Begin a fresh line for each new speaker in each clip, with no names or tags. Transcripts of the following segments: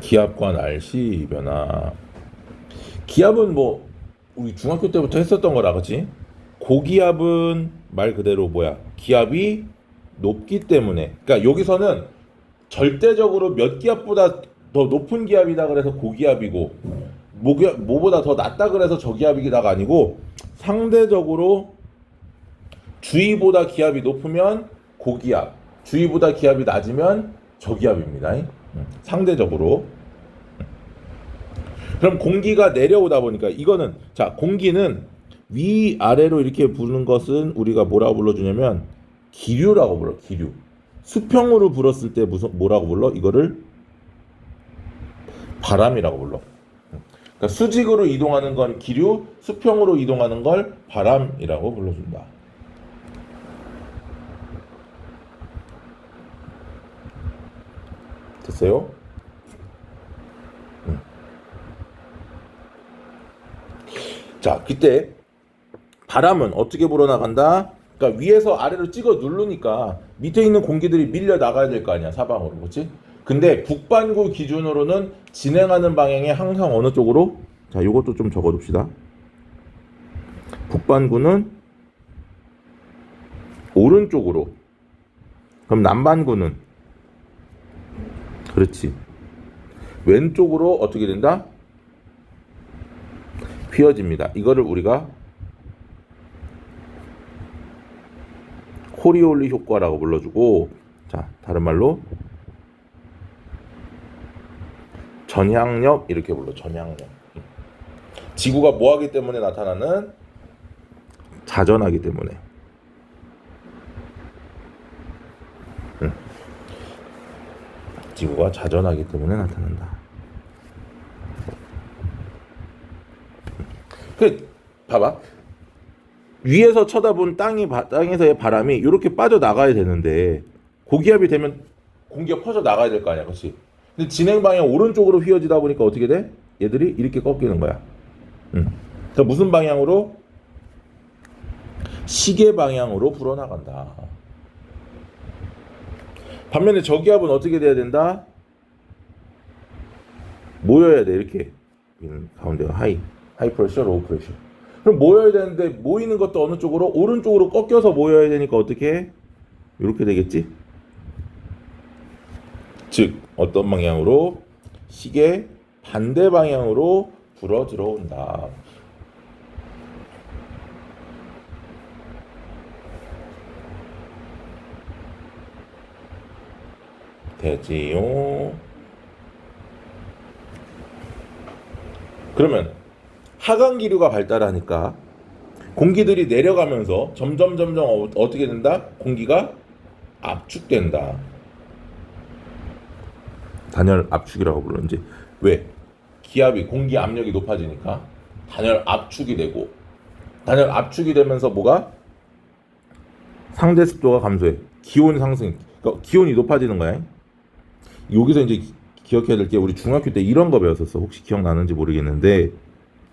기압과 날씨 변화. 기압은 뭐 우리 중학교 때부터 했었던 거라 그치? 고기압은 말 그대로 뭐야? 기압이 높기 때문에. 그러니까 여기서는 절대적으로 몇 기압보다 더 높은 기압이다 그래서 고기압이고 뭐기압, 뭐보다 더 낮다 그래서 저기압이다가 아니고 상대적으로 주위보다 기압이 높으면 고기압, 주위보다 기압이 낮으면 저기압입니다. 음, 상대적으로. 그럼 공기가 내려오다 보니까 이거는 자 공기는 위 아래로 이렇게 부는 것은 우리가 뭐라고 불러주냐면 기류라고 불러 기류. 수평으로 불었을 때 무슨 뭐라고 불러? 이거를 바람이라고 불러. 그러니까 수직으로 이동하는 건 기류, 수평으로 이동하는 걸 바람이라고 불러준다. 됐어요? 음. 자, 그때 바람은 어떻게 불어나간다? 그러니까 위에서 아래로 찍어 누르니까 밑에 있는 공기들이 밀려 나가야 될 거 아니야 사방으로, 그렇지? 근데 북반구 기준으로는 진행하는 방향이 항상 어느 쪽으로? 자, 이것도 좀 적어 둡시다. 북반구는 오른쪽으로. 그럼 남반구는 그렇지. 왼쪽으로 어떻게 된다? 휘어집니다. 이거를 우리가 코리올리 효과라고 불러주고, 자, 다른 말로 전향력 이렇게 불러. 전향력. 지구가 뭐하기 때문에 나타나는 자전하기 때문에. 음. 지구가 자전하기 때문에 나타난다. 그 봐봐. 위에서 쳐다본 땅이 바- 땅에서의 바람이 이렇게 빠져 나가야 되는데 고기압이 되면 공기가 퍼져 나가야 될 거 아니야, 그렇지? 근데 진행 방향 오른쪽으로 휘어지다 보니까 어떻게 돼? 얘들이 이렇게 꺾이는 거야. 음. 무슨 방향으로? 시계 방향으로 불어나간다. 반면에 저기압은 어떻게 돼야 된다? 모여야 돼 이렇게. 음, 가운데가 하이. 하이 프레셔 로우 프레셔. 그럼 모여야 되는데 모이는 것도 어느 쪽으로? 오른쪽으로 꺾여서 모여야 되니까 어떻게? 해? 이렇게 되겠지? 즉 어떤 방향으로? 시계 반대 방향으로 불어 들어온다 되지요. 그러면 하강 기류가 발달하니까 공기들이 내려가면서 점점 점점 어, 어떻게 된다? 공기가 압축된다. 단열 압축이라고 부르는지 왜? 기압이 공기 압력이 높아지니까 단열 압축이 되고 단열 압축이 되면서 뭐가 상대 습도가 감소해. 기온 상승. 그러니까 기온이 높아지는 거야. 여기서 이제 기- 기억해야 될 게 우리 중학교 때 이런 거 배웠었어. 혹시 기억나는지 모르겠는데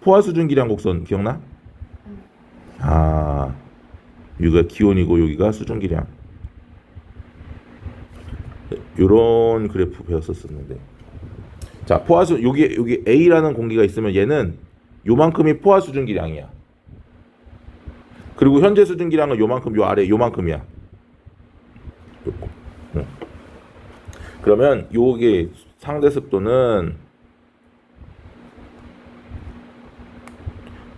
포화 수준 기량 곡선 기억나? 아 여기가 기온이고 여기가 수준 기량. 요런 그래프 배웠었었는데. 자 포화 수 여기 여기 A라는 공기가 있으면 얘는 요만큼이 포화 수준 기량이야. 그리고 현재 수준 기량은 요만큼 요 아래 요만큼이야. 요거. 응. 그러면 요게 상대 습도는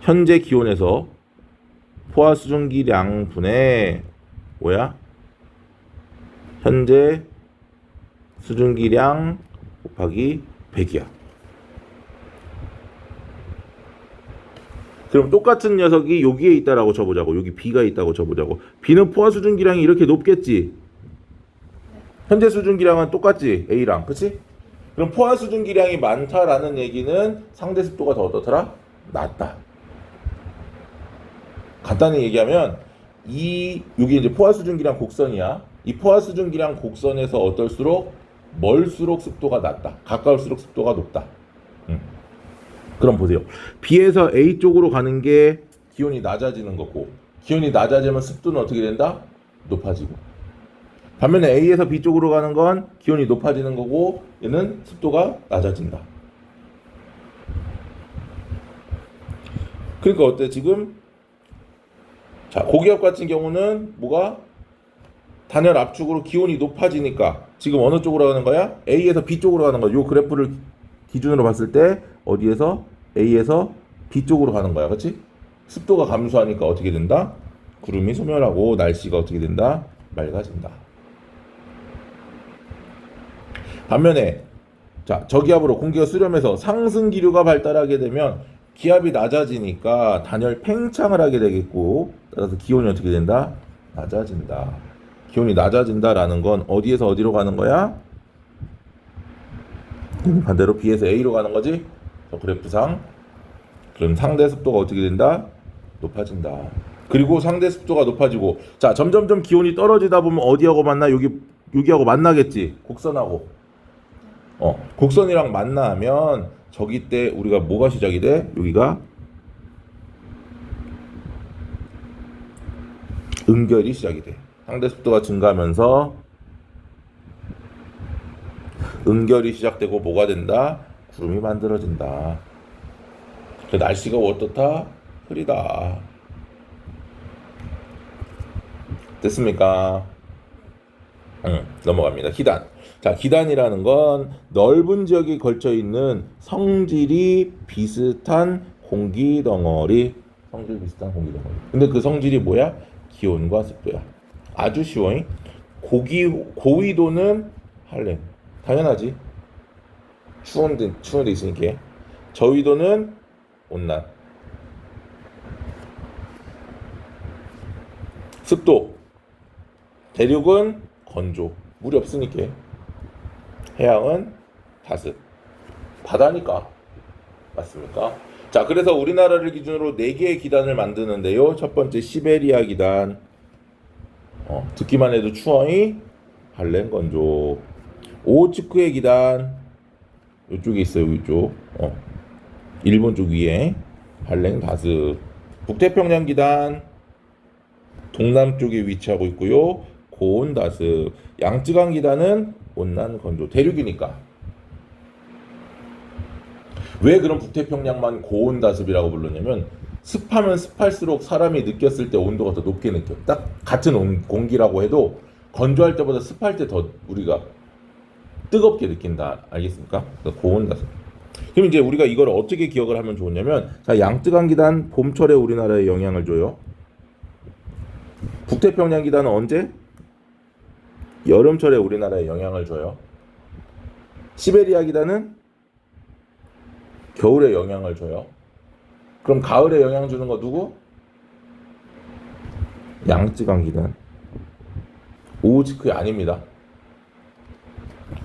현재 기온에서 포화 수증기량 분의 뭐야? 현재 수증기량 곱하기 100이야. 그럼 똑같은 녀석이 여기에 있다라고 쳐보자고. 여기 B가 있다고 쳐보자고. B는 포화 수증기량이 이렇게 높겠지. 현재 수증기량은 똑같지 A랑 그치? 그럼 포화 수증기량이 많다라는 얘기는 상대 습도가 더 어떻더라? 낮다. 간단히 얘기하면 이 여기 이제 포화 수증기량 곡선이야. 이 포화 수증기량 곡선에서 어떨수록 멀수록 습도가 낮다. 가까울수록 습도가 높다. 음. 그럼 보세요. B에서 A 쪽으로 가는 게 기온이 낮아지는 거고 기온이 낮아지면 습도는 어떻게 된다? 높아지고 반면에 A에서 B 쪽으로 가는 건 기온이 높아지는 거고 얘는 습도가 낮아진다. 그러니까 어때 지금 자 고기압 같은 경우는 뭐가 단열 압축으로 기온이 높아지니까 지금 어느 쪽으로 가는 거야? A에서 B 쪽으로 가는 거야. 요 그래프를 기준으로 봤을 때 어디에서 A에서 B 쪽으로 가는 거야. 그렇지? 습도가 감소하니까 어떻게 된다? 구름이 소멸하고 날씨가 어떻게 된다? 맑아진다. 반면에 자 저기압으로 공기가 수렴해서 상승 기류가 발달하게 되면 기압이 낮아지니까 단열 팽창을 하게 되겠고 따라서 기온이 어떻게 된다? 낮아진다. 기온이 낮아진다라는 건 어디에서 어디로 가는 거야? 반대로 B에서 A로 가는 거지? 저 그래프상 그럼 상대 습도가 어떻게 된다? 높아진다. 그리고 상대 습도가 높아지고 자 점점점 기온이 떨어지다 보면 어디하고 만나? 여기 여기하고 만나겠지. 곡선하고. 어 곡선이랑 만나면 저기 때 우리가 뭐가 시작이 돼? 여기가 응결이 시작이 돼. 상대 습도가 증가하면서 응결이 시작되고 뭐가 된다? 구름이 만들어진다. 그 날씨가 어떻다? 흐리다. 됐습니까? 응, 넘어갑니다. 기단. 자, 기단이라는 건 넓은 지역에 걸쳐 있는 성질이 비슷한 공기 덩어리. 성질 비슷한 공기 덩어리. 근데 그 성질이 뭐야? 기온과 습도야. 아주 쉬워. 잉? 고기 고위도는 할렘. 당연하지. 추운 데 추운 데 있으니까. 저위도는 온난. 습도. 대륙은 건조. 물이 없으니까. 해양은 다습. 바다니까. 맞습니까? 자, 그래서 우리나라를 기준으로 4개의 기단을 만드는데요. 첫 번째 시베리아 기단. 어, 듣기만 해도 추워이 할렘 건조. 오츠크의 기단. 이쪽에 있어요, 이쪽. 어. 일본 쪽 위에 할렘 다습. 북태평양 기단. 동남쪽에 위치하고 있고요. 고온 다습. 양쯔강 기단은 온난 건조. 대륙이니까. 왜 그럼 북태평양만 고온 다습이라고 불렀냐면 습하면 습할수록 사람이 느꼈을 때 온도가 더 높게 느껴. 딱 같은 온, 공기라고 해도 건조할 때보다 습할 때 더 우리가 뜨겁게 느낀다. 알겠습니까? 그래서 고온 다습. 그럼 이제 우리가 이걸 어떻게 기억을 하면 좋냐면 자 양쯔강 기단 봄철에 우리나라에 영향을 줘요. 북태평양 기단은 언제? 여름철에 우리나라에 영향을 줘요. 시베리아 기단은 겨울에 영향을 줘요. 그럼 가을에 영향 주는 거 누구? 양쯔강 기단. 오우츠크이 아닙니다.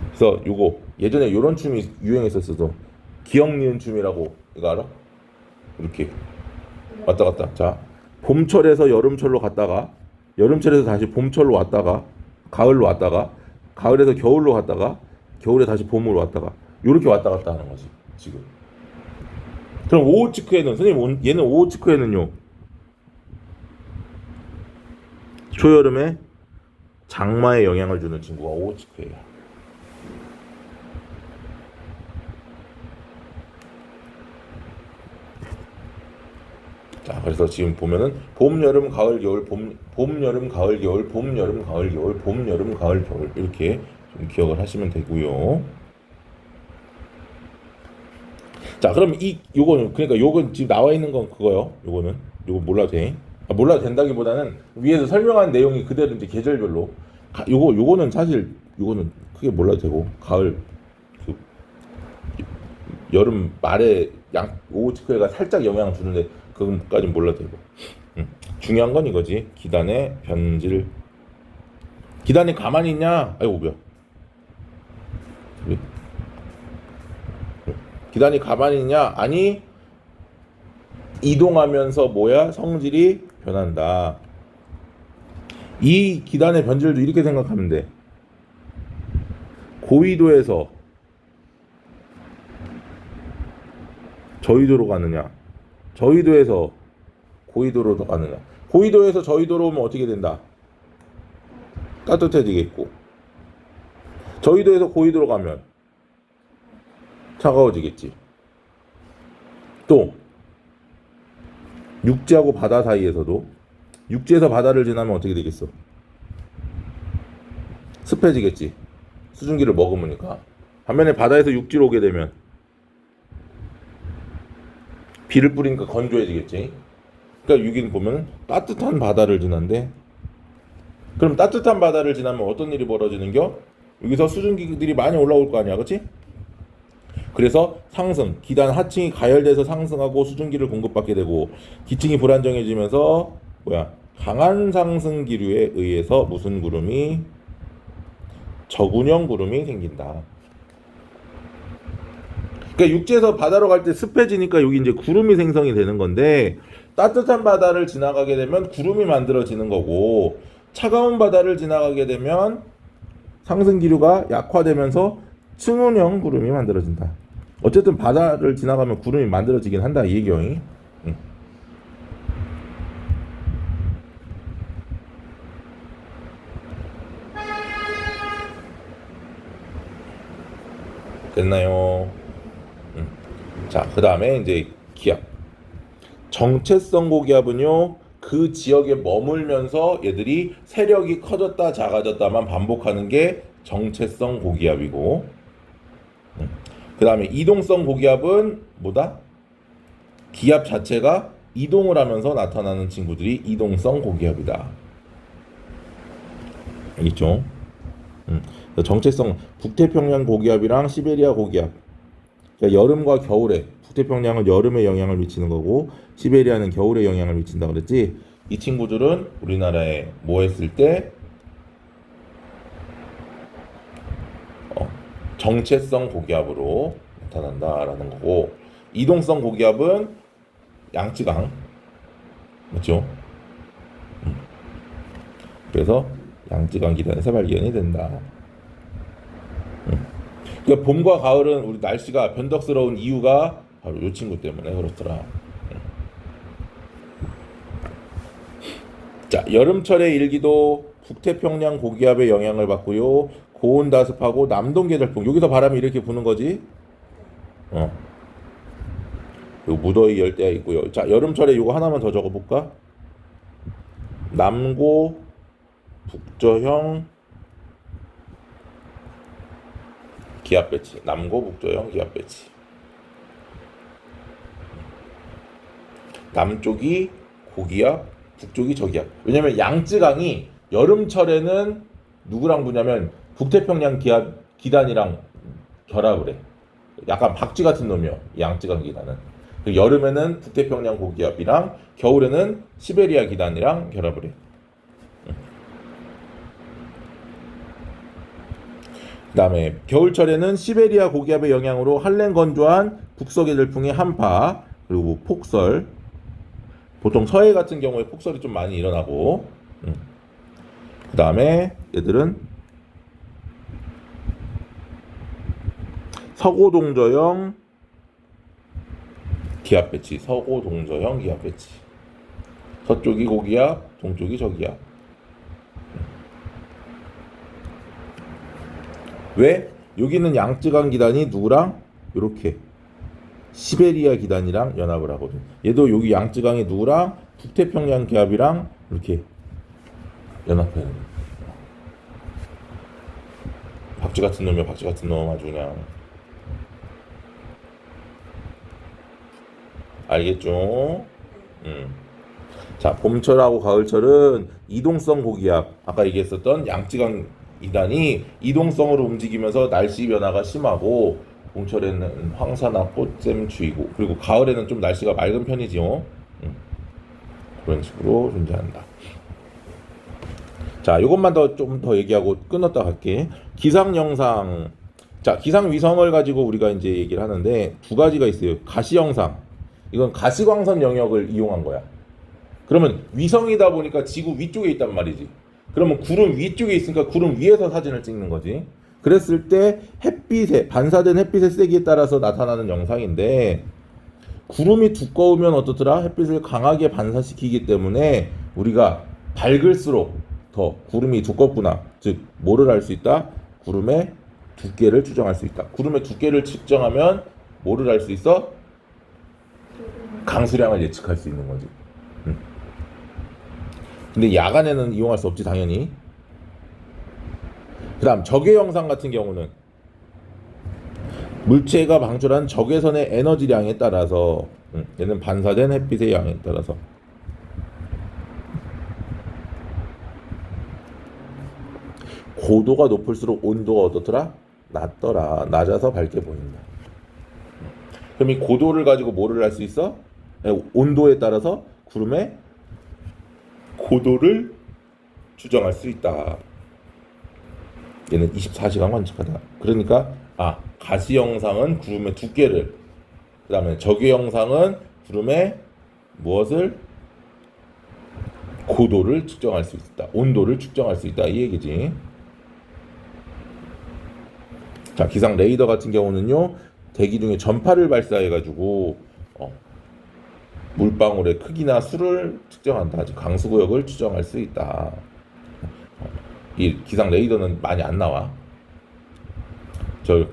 그래서 요거 예전에 요런 춤이 유행했었어도 기억 니은 춤이라고 이거 알아? 이렇게 왔다 갔다. 자, 봄철에서 여름철로 갔다가 여름철에서 다시 봄철로 왔다가 가을로 왔다가 가을에서 겨울로 갔다가 겨울에 다시 봄으로 왔다가 요렇게 왔다 갔다 하는 거지 지금. 그럼 오호츠크에는 선생님 온- 얘는 오호츠크에는요 초여름에 장마에 영향을 주는 친구가 오호츠크예요. 자, 그래서 지금 보면은 봄, 여름, 가을, 겨울, 봄, 봄, 여름, 가을, 겨울, 봄, 여름, 가을, 겨울, 봄, 여름, 가을, 겨울 이렇게 좀 기억을 하시면 되고요. 자, 그럼 이 요거는 그러니까 요건 지금 나와 있는 건 그거요. 요거는 요거 몰라도 돼. 아, 몰라도 된다기보다는 위에서 설명한 내용이 그대로 이제 계절별로 가, 요거 요거는 사실 요거는 크게 몰라도 되고 가을 그 여름 말에 양 오후치크가 살짝 영향 주는데 그것까진 몰라도 되고. 음, 중요한 건 이거지. 기단의 변질. 기단이 가만히 있냐? 아이고 뭐야. 왜? 기단이 가만히 있냐? 아니 이동하면서 뭐야? 성질이 변한다. 이 기단의 변질도 이렇게 생각하면 돼. 고위도에서 저위도로 가느냐 저위도에서 고위도로 가느냐 고위도에서 저위도로 오면 어떻게 된다 따뜻해지겠고 저희도에서 고위도로 가면 차가워지겠지. 또 육지하고 바다 사이에서도 육지에서 바다를 지나면 어떻게 되겠어? 습해지겠지. 수증기를 머금으니까. 반면에 바다에서 육지로 오게 되면 비를 뿌리니까 건조해지겠지. 그러니까 여기는 보면 따뜻한 바다를 지난데 그럼 따뜻한 바다를 지나면 어떤 일이 벌어지는겨? 여기서 수증기들이 많이 올라올 거 아니야, 그렇지? 그래서 상승, 기단 하층이 가열돼서 상승하고 수증기를 공급받게 되고 기층이 불안정해지면서 뭐야 강한 상승 기류에 의해서 무슨 구름이 저군형 구름이 생긴다. 그러니까 육지에서 바다로 갈 때 습해지니까 여기 이제 구름이 생성이 되는 건데 따뜻한 바다를 지나가게 되면 구름이 만들어지는 거고 차가운 바다를 지나가게 되면 상승 기류가 약화되면서 층온형 구름이 만들어진다. 어쨌든 바다를 지나가면 구름이 만들어지긴 한다 이 얘기요. 응. 됐나요? 응. 자, 그 다음에 이제 기압. 정체성 고기압은요, 그 지역에 머물면서 얘들이 세력이 커졌다 작아졌다만 반복하는 게 정체성 고기압이고, 그 다음에 이동성 고기압은 뭐다? 기압 자체가 이동을 하면서 나타나는 친구들이 이동성 고기압이다. 알겠죠? 음. 정체성 북태평양 고기압이랑 시베리아 고기압. 그러니까 여름과 겨울에 북태평양은 여름에 영향을 미치는 거고 시베리아는 겨울에 영향을 미친다 그랬지. 이 친구들은 우리나라에 뭐 했을 때 어, 정체성 고기압으로 나타난다라는 거고 이동성 고기압은 양쯔강? 음. 그래서 양쯔강 기단에서 발견이 된다. 음. 그러니까 봄과 가을은 우리 날씨가 변덕스러운 이유가 바로 이 친구 때문에 그렇더라. 음. 자 여름철의 일기도 북태평양 고기압의 영향을 받고요. 고온 다습하고 남동 계절풍 여기서 바람이 이렇게 부는 거지. 어. 그리고 무더위 열대야 있고요. 자 여름철에 이거 하나만 더 적어 볼까? 남고 북저형 기압 배치. 남고 북저형 기압 배치. 남쪽이 고기압, 북쪽이 저기압. 왜냐면 양쯔강이 여름철에는 누구랑 부냐면 북태평양 기압 기단이랑 결합을 해. 약간 박쥐 같은 놈이요. 양쯔강 기단은. 그 여름에는 북태평양 고기압이랑 겨울에는 시베리아 기단이랑 결합을 해. 그다음에 겨울철에는 시베리아 고기압의 영향으로 한랭 건조한 북서계 들풍의 한파 그리고 폭설. 보통 서해 같은 경우에 폭설이 좀 많이 일어나고. 음. 그다음에 얘들은 서고 동저형 기압 배치. 서고 동저형 기압 배치. 서쪽이 고기압 동쪽이 저기압 왜? 여기는 양쯔강 기단이 누구랑 이렇게 시베리아 기단이랑 연합을 하거든. 얘도 여기 양쯔강이 누구랑 북태평양 기압이랑 이렇게 연합해요. 박쥐 같은 놈이야, 박쥐 같은 놈 아주 그냥. 알겠죠? 음. 자, 봄철하고 가을철은 이동성 고기압, 아까 얘기했었던 양쯔강 이단이 이동성으로 움직이면서 날씨 변화가 심하고 봄철에는 황사나 꽃샘 추위고 그리고 가을에는 좀 날씨가 맑은 편이지요. 음. 그런 식으로 존재한다. 자, 이것만 더 좀 더 얘기하고 끊었다 갈게. 기상 영상. 자, 기상 위성을 가지고 우리가 이제 얘기를 하는데 두 가지가 있어요. 가시 영상. 이건 가시광선 영역을 이용한 거야. 그러면 위성이다 보니까 지구 위쪽에 있단 말이지. 그러면 구름 위쪽에 있으니까 구름 위에서 사진을 찍는 거지. 그랬을 때 햇빛에 반사된 햇빛의 세기에 따라서 나타나는 영상인데 구름이 두꺼우면 어떻더라? 햇빛을 강하게 반사시키기 때문에 우리가 밝을수록 더 구름이 두껍구나. 즉 뭐를 할수 있다? 구름의 두께를 추정할 수 있다. 구름의 두께를 측정하면 뭐를 할수 있어? 강수량을 예측할 수 있는 거지. 음. 근데 야간에는 이용할 수 없지 당연히. 그다음 적외 영상 같은 경우는 물체가 방출한 적외선의 에너지량에 따라서 음, 얘는 반사된 햇빛의 양에 따라서 고도가 높을수록 온도가 어떻더라? 낮더라. 낮아서 밝게 보인다. 그럼 이 고도를 가지고 뭐를 할 수 있어? 에, 온도에 따라서 구름의 고도를 추정할 수 있다. 얘는 24시간 관측하다. 그러니까 아 가시 영상은 구름의 두께를 그 다음에 적외 영상은 구름의 무엇을 고도를 측정할 수 있다. 온도를 측정할 수 있다. 이 얘기지. 자 기상 레이더 같은 경우는요 대기 중에 전파를 발사해 가지고 어, 물방울의 크기나 수를 측정한다. 즉 강수 구역을 추정할 수 있다. 어, 이 기상 레이더는 많이 안 나와. 저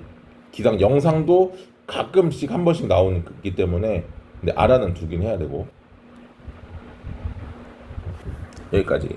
기상 영상도 가끔씩 한 번씩 나오기 때문에 근데 알아는 두긴 해야 되고 여기까지.